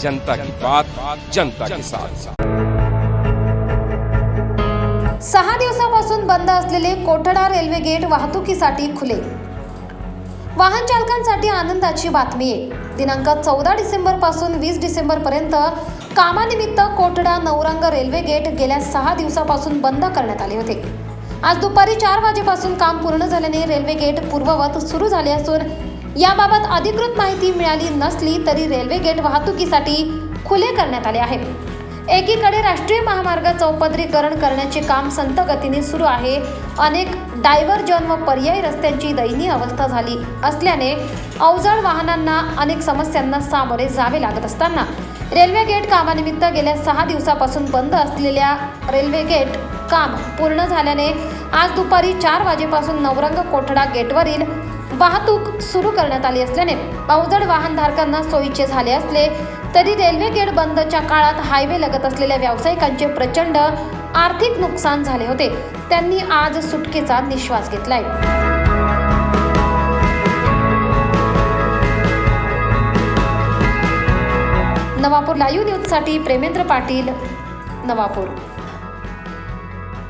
जनता की बात जनता के साथ। सहा दिवसापासून बंद असलेले कोठडा रेल्वे गेट वाहतुकीसाठी खुले। वाहन चालकांसाठी आनंदाची बातमी आहे। दिनांक चौदा डिसेंबरपासून वीस डिसेंबर पर्यंत कामानिमित्त कोठडा नौरंग रेल्वे गेट गेल्या सहा दिवसापासून बंद करण्यात आले होते। आज दुपारी चार वाजेपासून काम पूर्ण झाल्याने रेल्वे गेट पूर्ववत सुरू झाले असून याबाबत अधिकृत माहिती मिळाली नसली तरी रेल्वे गेट वाहतुकीसाठी खुले करण्यात आले आहे एकीकडे राष्ट्रीय महामार्ग चौपदरीकरण करण्याचे काम संत गतीने सुरू आहे. अनेक डायव्हर्जन व पर्यायी रस्त्यांची दयनीय अवस्था झाली असल्याने अवजड वाहनांना अनेक समस्यांना सामोरे जावे लागत असताना रेल्वे गेट कामानिमित्त गेल्या सहा दिवसापासून बंद असलेल्या रेल्वे गेट काम पूर्ण झाल्याने आज दुपारी चार वाजेपासून नवरंग कोठडा गेटवरील वाहतूक सुरू करण्यात आली असल्याने अवजड वाहनधारकांना सोयीचे झाले असले तरी रेल्वे गेट बंदच्या काळात हायवे लगत असलेल्या व्यावसायिकांचे प्रचंड आर्थिक नुकसान झाले होते. त्यांनी आज सुटकेचा निश्वास घेतलाय. नवापूर लाईव्ह न्यूजसाठी प्रेमेंद्र पाटील नवापूर.